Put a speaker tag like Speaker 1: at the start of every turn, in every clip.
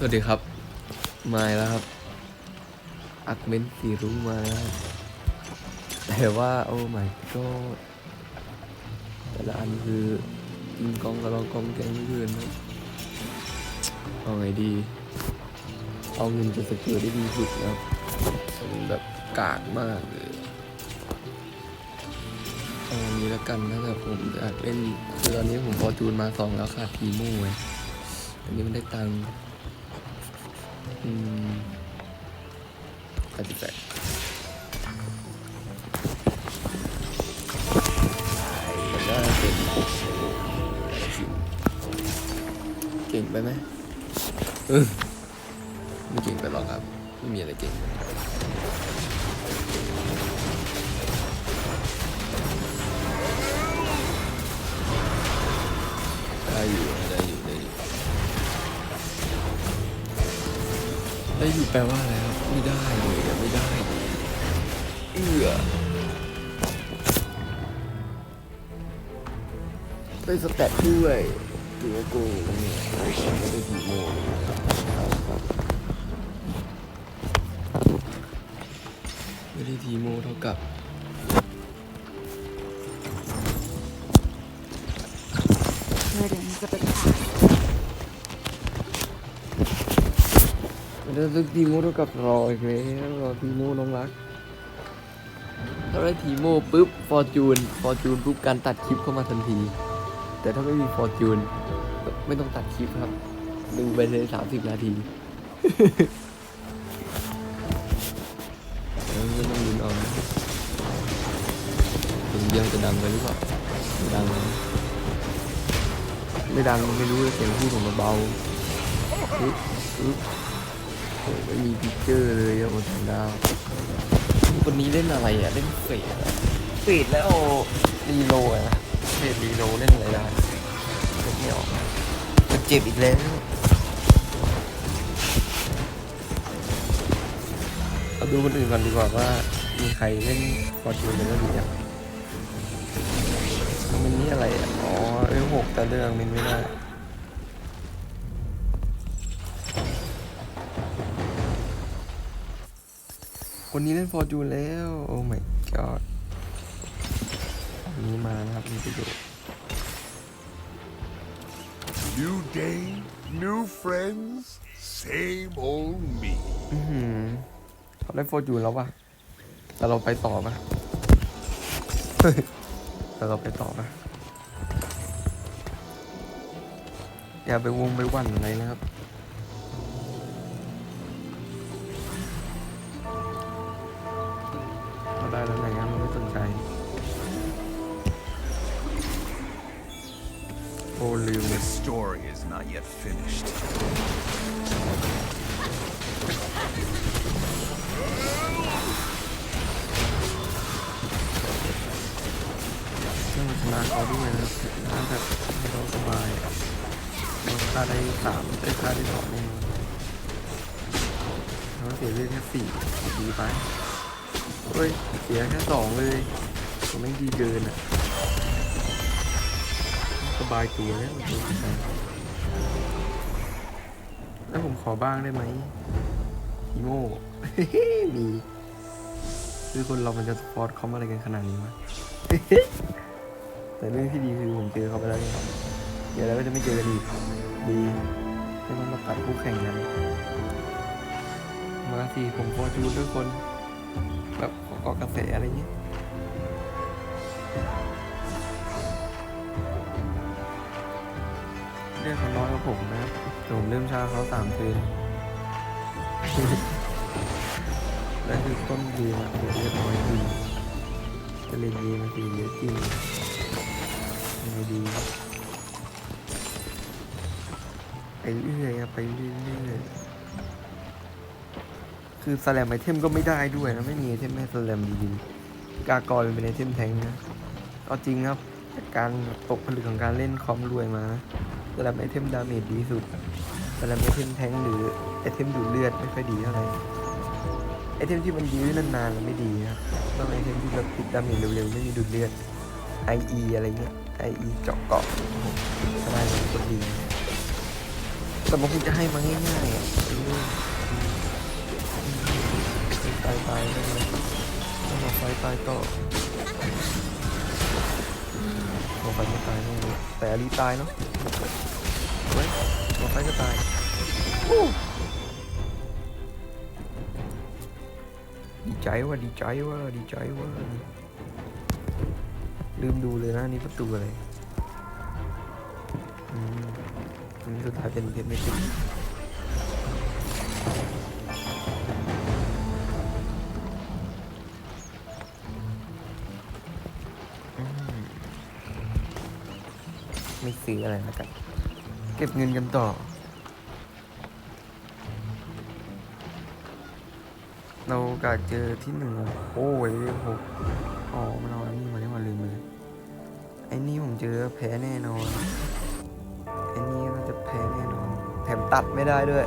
Speaker 1: สวัสดีครับ มาแล้วครับอักเมนสีรุ้งมาแล้วครับแต่ว่าโอ้ my god แต่ละอันคือกินกองกระลองกองแกงไม่เพื่อนครับเอาไงดี เอาเงินจะสกิลได้ดีสุดนะครับมันแบบกากมากเลยเอาอันนี้แล้วกันถ้าแบบผมอยากเล่นคือตอนนี้ผมพอจูนมาสองแล้วขาดทีโม่ไงอันนี้มันได้ตังค์ อืมแปดสิบแปดก็เก่งเก่งไปไหมเออ แปลว่าอะไรครับไม่ได้เลยอะไม่ได้เลยเอือได้สแตทด้วยถือว่าโกงเนี่ยไม่ได้กี่โมงไม่ได้ทีโมเท่ากับ ไม่ได้สักทีโมเท่ากับรออีกแล้วรอทีโมน้องรักถ้าได้ทีโมปุ๊บฟอร์จูนฟอร์จูนปุ๊บการตัดคลิปเข้ามาทันที แต่ถ้าไม่มีฟอร์จูนไม่ต้องตัดคลิปครับ ดูไปเลยสามสิบนาทีเออไม่ต้องลุ้นเอาถึงเดียวจะดังไปหรือเปล่าดังไม่ดังไม่รู้เสียงพูดของมันเบาอึ๊บอึ๊บ ไม่มีพิกเจอร์เลยอะบนทางดาวคนนี้เล่นอะไรอะเล่นเฟดอะเฟดแล้วรีโลอะนะเฟดรีโลเล่นอะไรได้เล่นไม่ออกมันเจ็บอีกแล้วเอาดูคนอื่นก่อนดีกว่าว่า มีใครเล่นฟอร์จูนแล้วหรือยังมันนี่อะไรอะอ๋อเองหกแต่เรื่องมันไม่ได้ คนนี้เล่นฟอร์จูนแล้ว โอ้ my god อันนี้มานะครับ มีประโยชน์
Speaker 2: New day, new friends, same old me.
Speaker 1: อื้อหือเขาได้ฟอร์จูนแล้ววะแต่เราไปต่อปะแต่เราไปต่อปะอย่าไปวงไปหวันอะไรนะครับ
Speaker 2: The story is not yet finished.
Speaker 1: เรื่องชนะเขาด้วยนะครับน่าจะให้เราสบายเราฆ่าได้สามได้ฆ่าได้สองเองเราเสียเลือดแค่สี่ดีไปเฮ้ยเสียแค่สองเลยผมไม่ดีเกินอะ สบายตัวแล้วแล้วผมขอบ้างได้ไหมทีโม่มีคือคนเรามันจะสปอร์ตคอมอะไรกันขนาดนี้วะแต่เรื่องที่ดีคือผมเจอเขาไปแล้วเนี่ยเดี๋ยวเราก็จะไม่เจอกันอีกดีไม่ต้องมาตัดคู่แข่งกันมาสิผมพอจูนด้วยคน แบบขอเกาะกระแสอะไรเงี้ย เรื่องเขาน้อยกว่าผมนะครับแต่ผมเริ่มชาเขาสามคืนและคือต้นเกมอะเดี๋ยวเรียบร้อยจริงจะเล่นเกมมันคือเยอะจริงยังไงดีไปเรื่อยอะไปเรื่อยคือสแลมไอเทมก็ไม่ได้ด้วยนะ ไม่มีไอเทมให้สแลมดีๆกากรเป็นไอเทมแทงนะเอาจริงครับกการตกผลึกของการเล่นคอมรวยมานะ สแลมไอเทมดาเมจดีสุดสแลมไอเทมแทงหรือไอเทมดูดเลือดไม่ค่อยดีเท่าไหร่ไอเทมที่มันยื้อนานๆแล้วไม่ดีนะครับต้องไอเทมที่แบบติดดาเมจเร็วๆไม่มีดูดเลือด IE อะไรเงี้ย IE เจาะเกาะก็ได้เลยคนดีแต่มันคงจะให้มาง่ายๆอะตายตายๆได้ไหมต้องมาไฟตายต่อตัวไฟไม่ตายแน่เลยแต่อลีตายเนาะ เฮ้ยตัวไฟจะตายดีใจว่ะดีใจว่ะดีใจว่ะลืมดูเลยนะนี่ประตูอะไรอืมอันนี้สุดท้ายเป็นเพชรไม่ติด ซื้ออะไรแล้วกัน เก็บเงินกันต่อ เราโอกาสเจอที่หนึ่งโอ้ยหกอ๋อมันเอาอันนี้มาได้มาลืมไปเลยไอ้นี่ผมเจอแพ้แน่นอนไอ้นี่ก็จะแพ้แน่นอน แถมตัดไม่ได้ด้วย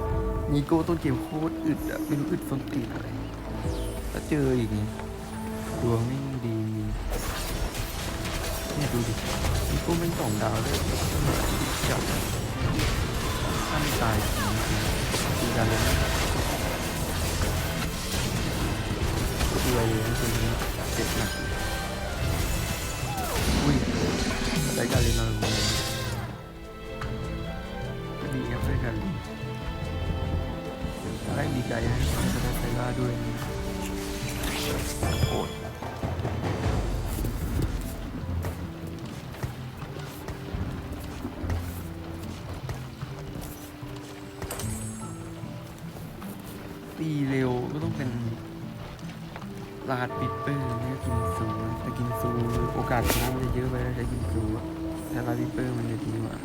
Speaker 1: นีโก้ต้นเกมโคตรอึดอะไม่รู้อึดส้นตีนอะไรแล้วเจออีกนี่ดวงไม่ดี เนี่ยดูดินีโก้ไม่งสองดาวด้วยจับถ้าไม่ตายจริงจริงกันเลยนะดูอะไรเลยนะคุณเจ็บหนักอุ้ยได้การเล่นเราเลยดีครับได้การเล่นได้ดีใจให้ชนะไซล่าด้วยโอ้ย ตีเร็วก็ต้องเป็นลาดปิดเปอร์นี่กินซูแต่กินซูโอกาสชนะมันจะเยอะไปแล้วใช้กินซูแต่ลาดปิดเปอร์มันจะดีกว่า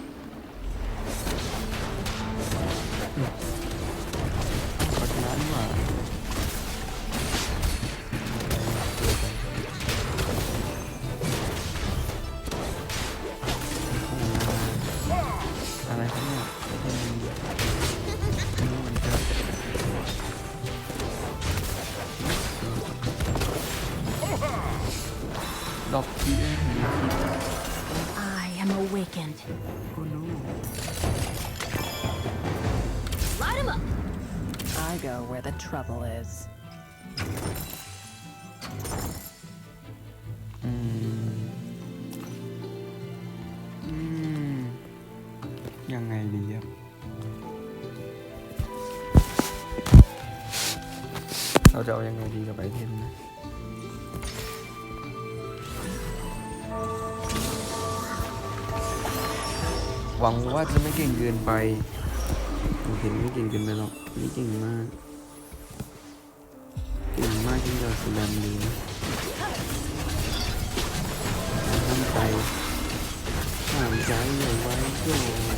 Speaker 3: I
Speaker 4: go where the trouble is.
Speaker 1: ยังไงดีครับเราจะเอายังไงดีกับไอเทมนะหวังว่าจะไม่เก่งเกินไป นไม่เก่งเกินไปหรอกนี่เก่งมาก เก่งมากที่เราสแลมเลยนะห้ามใจห้ามใจอย่าไว้ก่อนม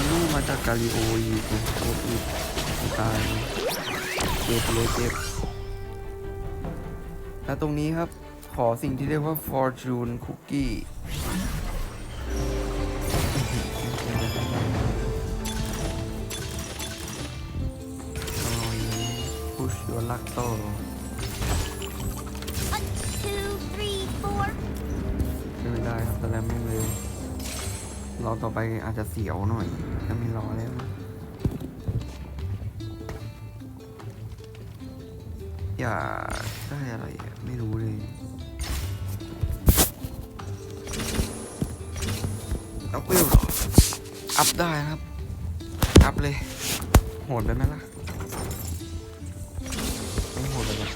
Speaker 1: ันลูกมาจากกาลิโออีกนะโคตรอีกตายเจ็บเลยเจ็บและตรงนี้ครับ ขอสิ่งที่เรียกว่า fortune cookie พุชยลักโต
Speaker 3: Two, three, four.
Speaker 1: ช่วยไม่ได้ครับแต่แล้วไม่เลย รอต่อไปอาจจะเสียวหน่อยถ้าไม่รอแล้วนะอย่าได้อะไรอะไม่รู้เลย เวลหรออัพได้นะครับ อัพเลย โหดไปไหมล่ะไม่โหดเลยนะ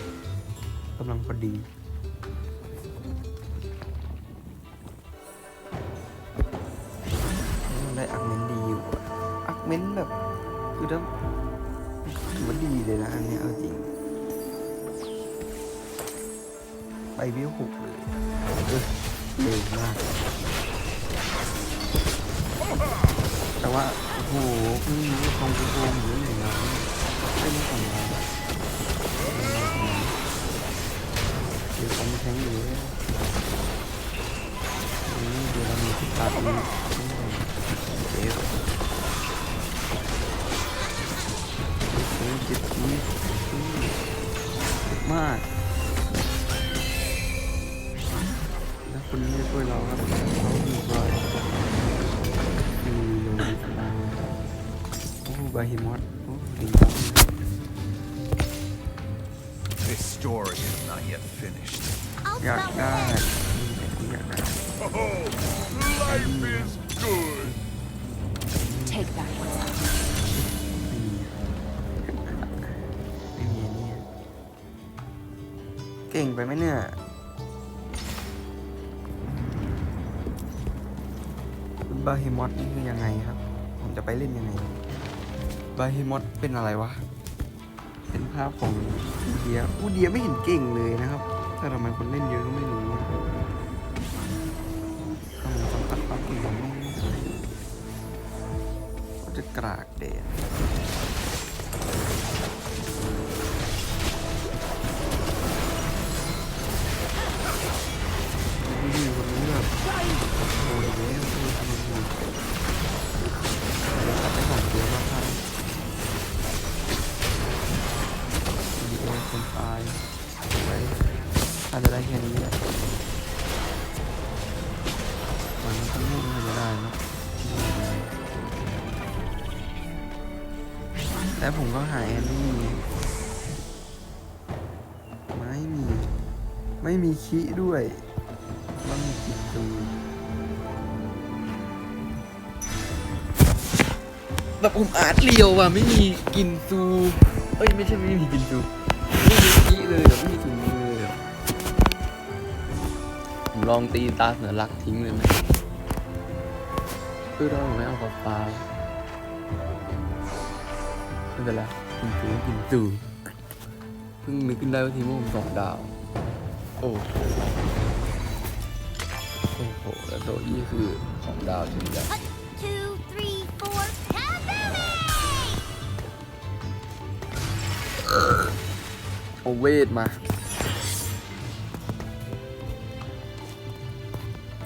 Speaker 1: กำลังพอดีได้อักเมนดีอยู่อะอักเมนแบบ คือถ้าถือว่าดีเลยนะอันเนี้ยเอาจริง ไปวิวหกเลยเออเร็วมาก แต่ว่าโอ้โหเพิ่งรู้ว่าคงกูโกงอยู่หนึ่งนะไม่รู้ของเราเดี๋ยวคงแทงอยู่เลยนี่เดี๋ยวเรามีที่ตัดอีกเดี๋ยวเฮ้ยเจ็บจี๊ดอื้มาก แล้วคนนี้ช่วยเราครับ โอ้บาฮิมอสโอ้ดีจัง
Speaker 2: This story is not yet finished.
Speaker 3: I'll
Speaker 1: อยาก
Speaker 3: spell
Speaker 1: ได้
Speaker 3: it.
Speaker 1: นี่แหละที่อยากได้
Speaker 2: Oh, life is good.
Speaker 4: Take back what's ours.
Speaker 1: ไม่มีไม่มีอันเนี่ยเก่งไปไหมเนี่ย บาฮิมอสนี่คือยังไงครับ ผมจะไปเล่นยังไง บาฮิมอสเป็นอะไรวะ เป็นภาพของอูเดียอูเดียไม่เห็นเก่งเลยนะครับ แต่ทำไมคนเล่นเยอะก็ไม่รู้ทำไมสัมผัสความเก่งของไม่ไม่ได้เขาจะกรากเดด ไม่มีขี้ด้วยมันมีกินซูแบบผมอาร์ตเลียวว่ะไม่มีกินซู เอ้ยไม่ใช่ไม่มีกินซูไม่มีขี้เลยอะไม่มีถุงมือเลยอะผมลองตีตาเสือรักทิ้งเลยไหมเออเราไม่เอาปลาปลาไม่เป็นไรกินซูกินซูเพิ่งนึกขึ้นได้ว่าทีมผมสองดาว โอ้โหโอ้โหแล้วโซอี้คือของดาวจริงจัง
Speaker 3: One, two, three, four. Kaboom!
Speaker 1: โอเวทมา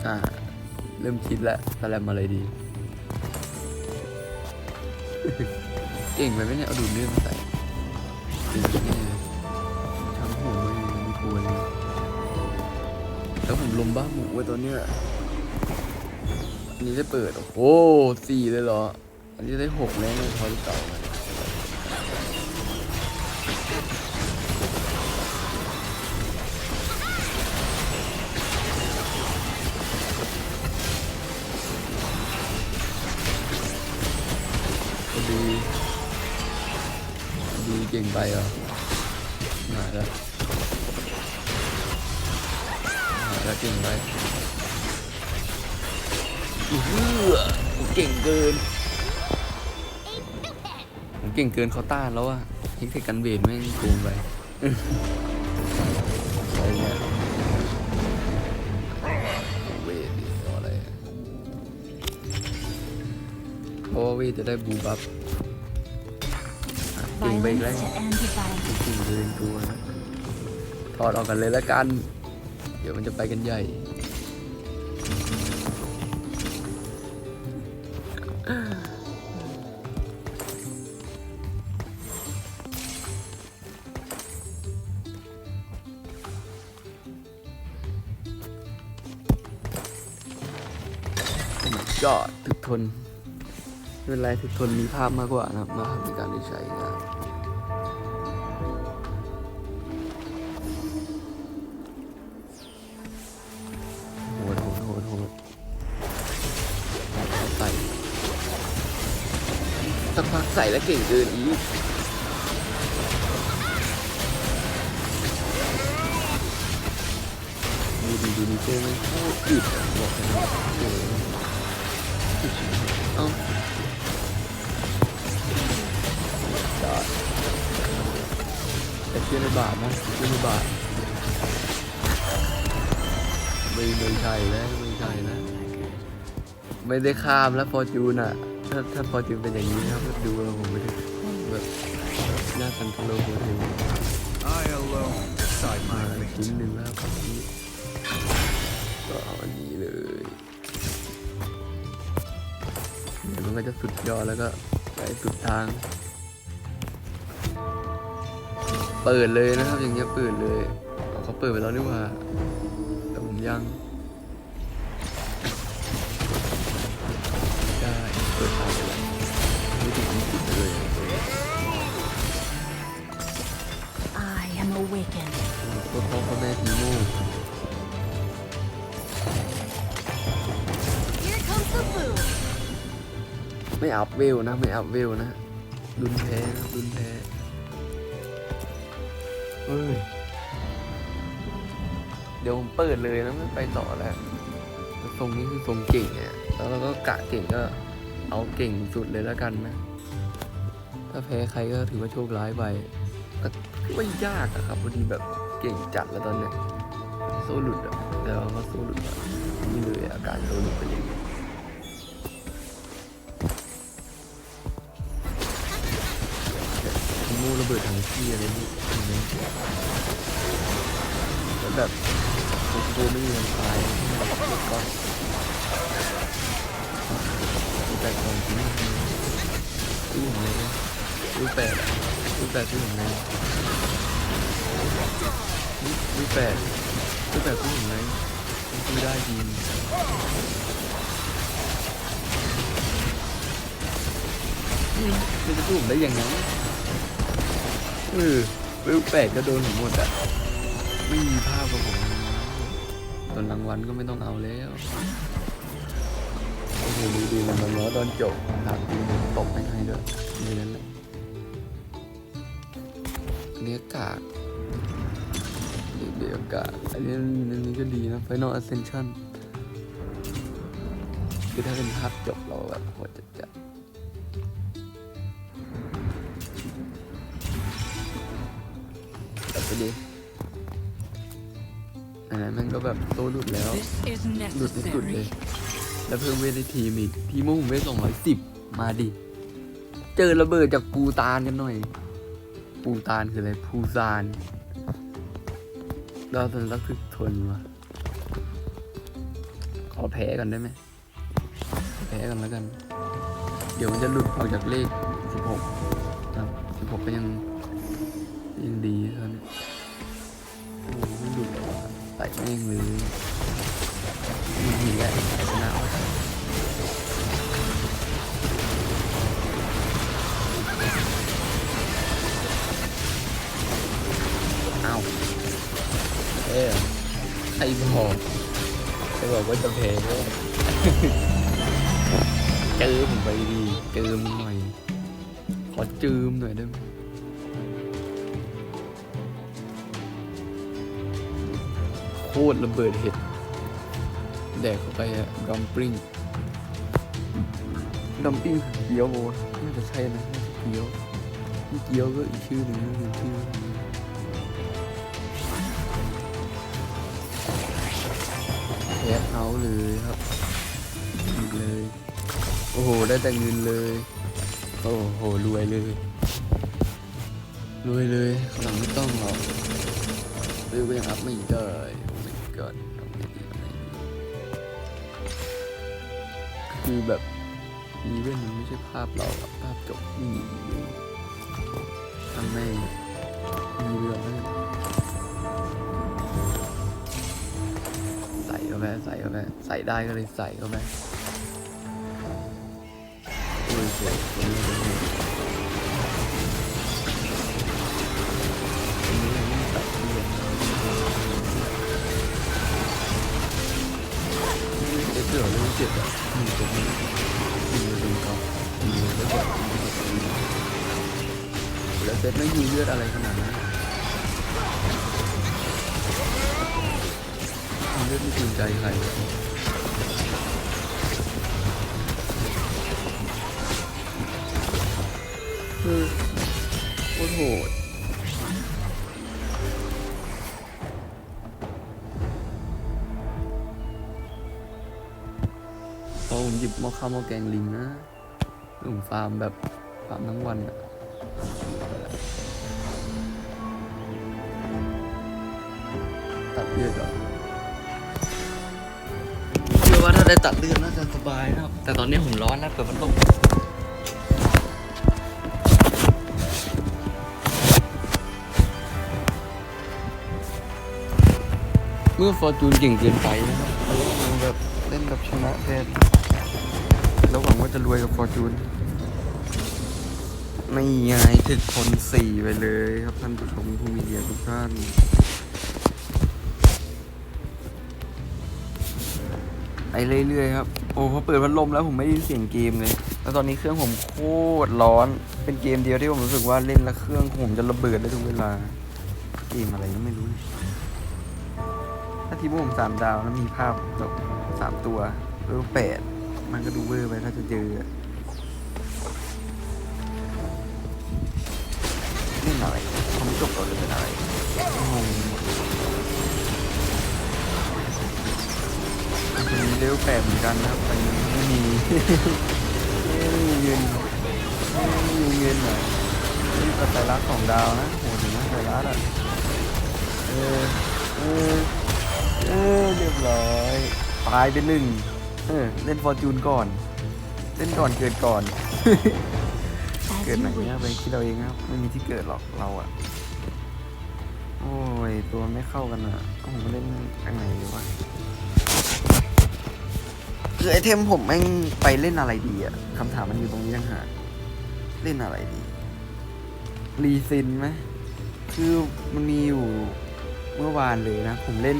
Speaker 1: อ่า เริ่มคิดแล้วสแลมอะไรดี เก่งไปไหมเนี่ย เอาดูดเนื้อมาใส่ ลมบ้าหมูไว้ตอนเนี้ยอันนี้ได้เปิด โอ้โหสี่เลยเหรอ อันนี้ได้หกแล้วเลยพอหรือเปล่าดี ดีเก่งไปเหรอ หายแล้วเก่งไปอื้อหือผมเก่งเกิน ผมเก่งเกินเขาต้านแล้วอะเทคนิคกันเบนแม่งโกงไปอะไรเนี่ยเวทดิเอาอะไรอะเพราะว่าเวทจะได้บูบัฟอะเก่งไปอีกแล้ว
Speaker 3: Violence to end violence.
Speaker 1: จริงๆเลยตัวนะถอดออกกันเลยแล้วกัน เดี๋ยวมันจะไปกันใหญ่โอ้ my god ถึกทนไม่เป็นไรถึกทนมีภาพมากกว่านะครับนะครับในการได้ใช้งาน แล้วเก่งเกินอีกดูดีดูนี่เจ้ไม่โคตรอึดอะบอกเลยเอออึดเอ้าจอดแต่เชื่อในบาทนะเชื่อในบาทไม่ไม่ใช่แล้วไม่ใช่แล้วไม่ได้ข้ามแล้วฟอจูนอะ ถ้าถ้าฟอร์จูนเป็นอย่างนี้นะครับดูแล้วผมไม่ได้แบบหน้าสันทโลโหดเลย
Speaker 2: I alone decide
Speaker 1: มา
Speaker 2: my
Speaker 1: ชิ้น
Speaker 2: fate.
Speaker 1: หนึ่งแล้วครับนี้ก็เอาอันนี้เลยเดี๋ยวมันก็จะสุดยอดแล้วก็ไปสุดทาง เปิดเลยนะครับอย่างเงี้ยเปิดเลยเอาเขาเปิดไปแล้วนี่หว่าแต่ผมยัง อัพเวลนะ ไม่อัพเวลนะรุนแพ้นะรุนแพ้เฮ้ยเดี๋ยวผมเปิดเลยนะไม่ไปต่อแล้วทรงนี้คือทรงเก่งอะแล้วเราก็กะเก่งก็เอาเก่งสุดเลยแล้วกันนะ ถ้าแพ้ใครก็ถือว่าโชคร้ายไปแต่ไม่ยากอะครับพอดีแบบเก่งจัดแล้วตอนเนี้ยโซ่หลุดอะแต่เราก็โซ่หลุดอะนี่เลยอาการโซ่หลุดไปเลยทีมู ระเบิดทางที่อะไรนี่อันนี้แล้วแบบโอ้ไม่มีวันตายก่อนแต่กอนจริงๆตู้ผมเลยตู้แปดอะตู้แปดตู้ผมเลยตู้แปดตู้แปดตู้ผมเลยตู้ได้จริงอืมมันจะตู้ผมได้ยังไง เออเวลแปดก็โดนผมหมดอะไม่มีภาพกับผมตอนรางวัลก็ไม่ต้องเอาแล้วโอ้โหดูดีมันมันล้อตอนจบหนักดีมันตกไม่ให้ด้วยนี่นั่นแหละอันนี้กากเดี๋ยวกากอันนี้อันนี้ก็ดีนะ Final Ascension คือถ้าเป็นภาพจบเราแบบโหดจัด ดแต่ไปดิอันนั้นมันก็แบบโตหลุดแล้ว
Speaker 4: This is
Speaker 1: หลุดที่สุดเลย แล้วเพิ่มเวทในทีมอีก ทีมมุ่งเวทสองร้อยสิบมาดิ เจอระเบิดจากปูตานกันหน่อย ปูตานคืออะไรปูซานเราสันรักถึกทนวะขอแพ้กันได้ไหมขอแพ้กันแล้วกัน เดี๋ยวมันจะหลุดออกจากเลขสิบหกครับสิบหกก็ยังยัง แม่งเลยมีหินแหละชนะวะเอาเอ๊ะใครบอกใครบอกว่าจะแพ้ด้วยเจอผมไปดีเจอมหน่อย ขอจืมหน่อยได้ไหม คตรระเบิดเห็ด แดกเข้าไปอะดัมปลิ้งดัมปลิ้งเกี๊ยวโมน่าจะใช่นะน่าจะเกี๊ยวเกี๊ยวก็อีกชื่อหนึ่งนั่นคือชื่อแคสเอาเลยครับอีกเลย โอ้โห ได้แต่เงินเลย โอ้โห รวยเลย รวยเลยข้างหลังไม่ต้องหรอกเร็วก็ยังอัพไม่ได้ god ทำไงดีทำไงดีคือแบบอีเวนต์มันไม่ใช่ภาพเราอะภาพจบนี่ดูทำแม่งมีเรื่องนะใส่เข้าไปใส่เข้าไปใส่ได้ก็เลยใส่เข้าไปโอ้ยสวยสวย เจ็บอะมีตัวนี้มีตัวนี้ก็มีตัวนี้แล้วเซตไม่มีเลือดอะไรขนาดนั้นเลือดไม่จูงใจใครเออโคตรโหด หม้อข้าวหม้อแกงลิงนะผมฟาร์มแบบฟาร์มทั้งวันอะตัดเลือดเหรอเชื่อว่าถ้าได้ตัดเลือดน่าจะสบายนะครับ แต่ตอนนี้ผมร้อนนะเกิดมันตกเมื่อฟอร์จูนเก่งเกินไปนะครับเราแบบเล่นแบบชนะแทน แล้วหวังว่าจะรวยกับฟอร์จูนไม่ไงถึกคนสี่ไปเลยครับท่านผู้ชมผู้มีเดียทุกท่านไปเรื่อยๆครับ โอ้พอเปิดพัดลมแล้วผมไม่ได้ยินเสียงเกมเลย แล้วตอนนี้เครื่องผมโคตรร้อน เป็นเกมเดียวที่ผมรู้สึกว่าเล่นแล้วเครื่องผมจะระเบิดได้ทุกเวลา เกมอะไรก็ไม่รู้ ถ้าทีมผมสามดาวแล้วมีภาพแบบสามตัวเออแปด มันก็ดูเวอร์ไปถ้าจะเจออะเล่นอะไรเขาไม่จบเราเลยเป็นอะไรงงหมดคนนี้เร็วแปดเหมือนกันนะครับแต่ยังไม่มีไม่มีเงินไม่มีเงินเหรอนี่ก็ไตรลักษณ์สองดาวนะโหถึงนะไตรลักษณ์อะเออเออเออเรียบร้อยตายไปหนึ่งเออ เล่นฟอร์จูนก่อน เล่นก่อนเกิดก่อน
Speaker 4: As
Speaker 1: เกิด
Speaker 4: you
Speaker 1: ไหนเนี่ย
Speaker 4: wish.
Speaker 1: ไปคิดเราเองครับไม่มีที่เกิดหรอกเราอะโอ้ย ตัวไม่เข้ากันอะผมเล่นอันไหนดีวะคือไอเทมผมแม่งไปเล่นอะไรดีอะคำถามมันอยู่ตรงนี้ต่างหากเล่นอะไรดี รีซินไหมคือมันมีอยู่เมื่อวานเลยนะ ผมเล่น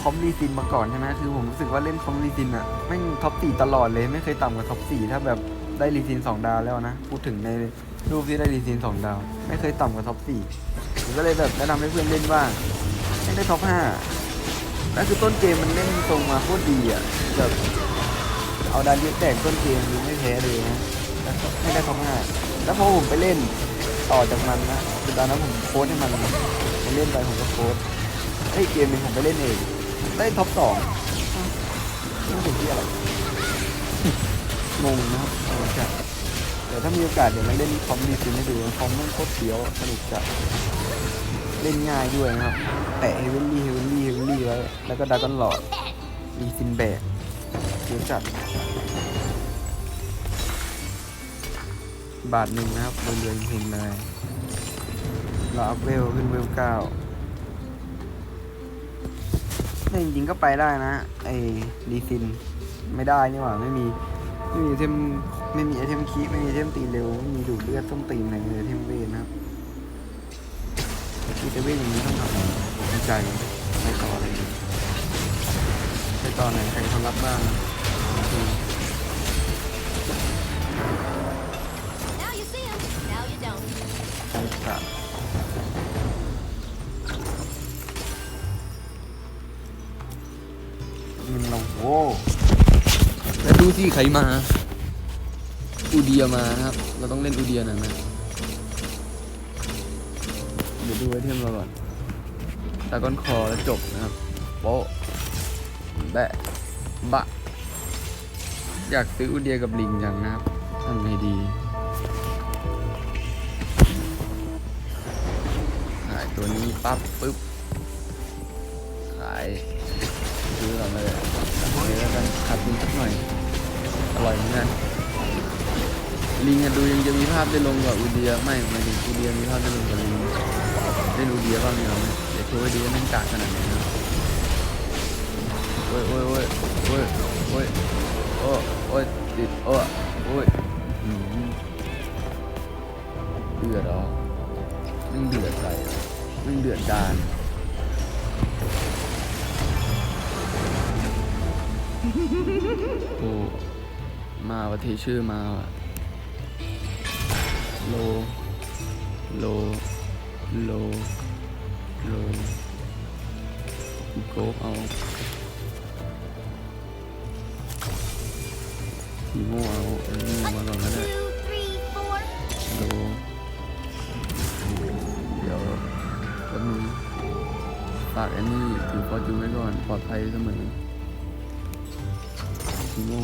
Speaker 1: คอมรีซินมาก่อนใช่ไหมคือผมรู้สึกว่าเล่นคอมรีซินอะแม่งท็อปสี่ตลอดเลยไม่เคยต่ำกว่าท็อปสี่ถ้าแบบได้รีซินสองดาวแล้วนะพูดถึงในรูปที่ได้รีซินสองดาว ไม่เคยต่ำกว่าท็อปสี่ผมก็เลยแบบแนะนำให้เพื่อนเล่นบ้างให้ได้ท็อปห้าแล้วคือต้นเกมมันเล่นตรงมาโคตรดีอะแบบเอาดานเลียแตกต้นเกมยังไม่แพ้เลยนะแล้วก็ไม่ได้ท็อปห้าแล้วพอผมไปเล่นต่อจากมันนะคือตอนนั้นผมโค้ดให้มันผมเล่นไปผมก็โค้ด ไอ้เกมหนึงผมไปเล่นเอง ได้ท็อปสองนี่เป็นที่อะไร งงนะครับงงจัดเดี๋ยวถ้ามีโอกาสเดี๋ยวมาเล่นคอมดีซินให้ดูคอมมันโคตรเฟี้ยวสนุกจัดเล่นง่ายด้วยนะครับ แตะเฮเวนลี่เฮเวนลี่เฮเวนลี่ไว้แล้วก็ดากอนหลอดรีซินแบกเฟี้ยวจัดบาทหนึ่งนะครับเรื่อยๆเพลงเลยเราอัพเวลขึ้นเวลเก้า เนี่จริงๆก็ไปได้นะไอ้ดีซินไม่ได้นี่หว่าไม่มีไม่มีไอเทมไม่มีไอเทมคีไม่มีไอเทมตีเร็วไม่มีดูดเลือดส้มตีนอะไรเลยไอเทมเวนนะครับคีเตเวนอย่างนี้ต้องทำไงดีใจไปต่ออะไรดีไปต่อไหนใครเขารับบ้าง มันลงโอ้แล้วดูสิใครมา อูเดียมานะครับ เราต้องเล่นอูเดียหน่อยไหมเดี๋ยวดูไอเทมเราก่อนตาก้อนคอแล้วจบนะครับโป๊ะแบะบะ อยากซื้ออูเดียกับลิงจังนะครับทำไงดีขายตัวนี้ปั๊บปึ๊บ ขายซื้อก่อนเลย เลยแล้วกันขาดทุนสักหน่อย อร่อยเหมือนกันลิงอะดูยังจะมีภาพได้ลงกว่าอูเดียไม่หมาถึงอูเดียมีภาพได้ลงกว่าลิงเล่นอูเดียบ้างเนี่ยเดี๋ยวโชว์ให้ดูว่าแม่งกากขนาดไหนนะโอ้ยโอ้ยโอ้ยโอ้ยโอ้ยโอ้ยโอ้ยติดโอ้ยโอ้ยอืมเดือดหรอมึงเดือดใจรอมึงเดือดดาน โอ้มาวะเทชื่อมาวะโล โล โล โลโกเอาทีโมเอาอันนี้มาก่อนก็ได้
Speaker 3: Two, three, four.
Speaker 1: โลเดี๋ยวแป๊บนึงฝากอันนี้ถือฟอร์จูนไว้ก่อน ปลอดภัยเสมอ ทีโม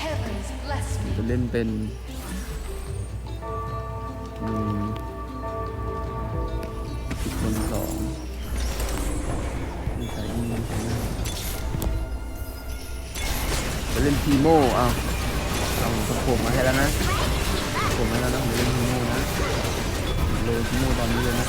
Speaker 4: Heavens bless me.
Speaker 1: จะเล่นเป็นหนึ่งอีกคนสองนี่ใส่ยิงใส่หน้าจะเล่นทีโม่เอาเอาสะโพกมาให้แล้วนะสะโพกมาให้แล้วนะผมจะเล่นทีโม่นะโลทีโม่ตอนนี้เลยนะ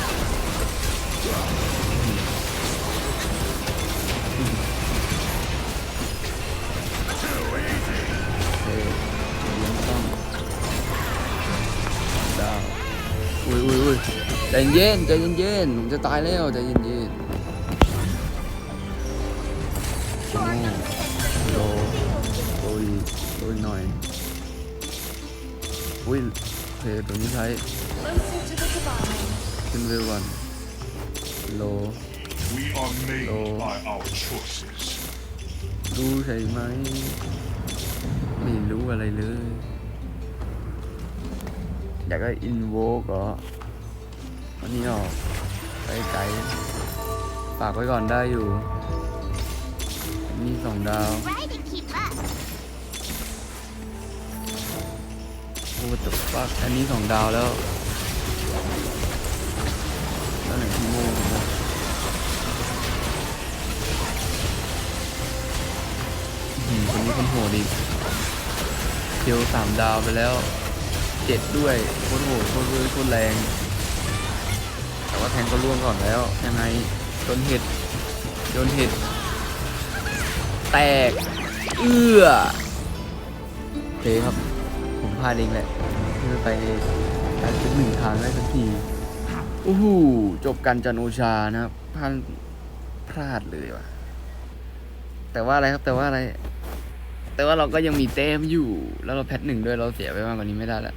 Speaker 1: เย็นใจเย็นๆผมจะตายแล้วใจเย็นๆทีโม่โดนหน่อยอุ้ยโอเคตัวนี้ใช้
Speaker 5: Closer to the divine.
Speaker 1: ขึ้นเร็วก่อนโล
Speaker 2: We are made
Speaker 1: Oh.
Speaker 2: by our choices.
Speaker 1: รู้ใช่ไหม ไม่รู้อะไรเลย อยากได้อินโวก็ วันนี้ออกไปไกลฝากไว้ก่อนได้อยู่ นี่สองดาวโอ้ตกฟักอันนี้สองดาวแล้วแล้วไหนที่โม่ผมนะอื้อหือคนนี้คนโหดอีกเคียวสามดาวไปแล้วเจ็ดด้วยโคตรโหดโคตรเวอร์โคตรแรง ว่าแทงก็ล่วงก่อนแล้ว ยังไงโดนเห็ดโดนเห็ด แตก เอื้อโอเคครับ ผมพลาดเองแหละที่ไปการจุดหนึ่งทางได้สักทีโอ้โหจบกันจันโอชานะครับพลาดพลาดเลยว่ะ แต่ว่าอะไรครับแต่ว่าอะไร แต่ว่าเราก็ยังมีแต้มอยู่ แล้วเราแพทหนึ่งด้วยเราเสียไปมากกว่านี้ไม่ได้แล้ว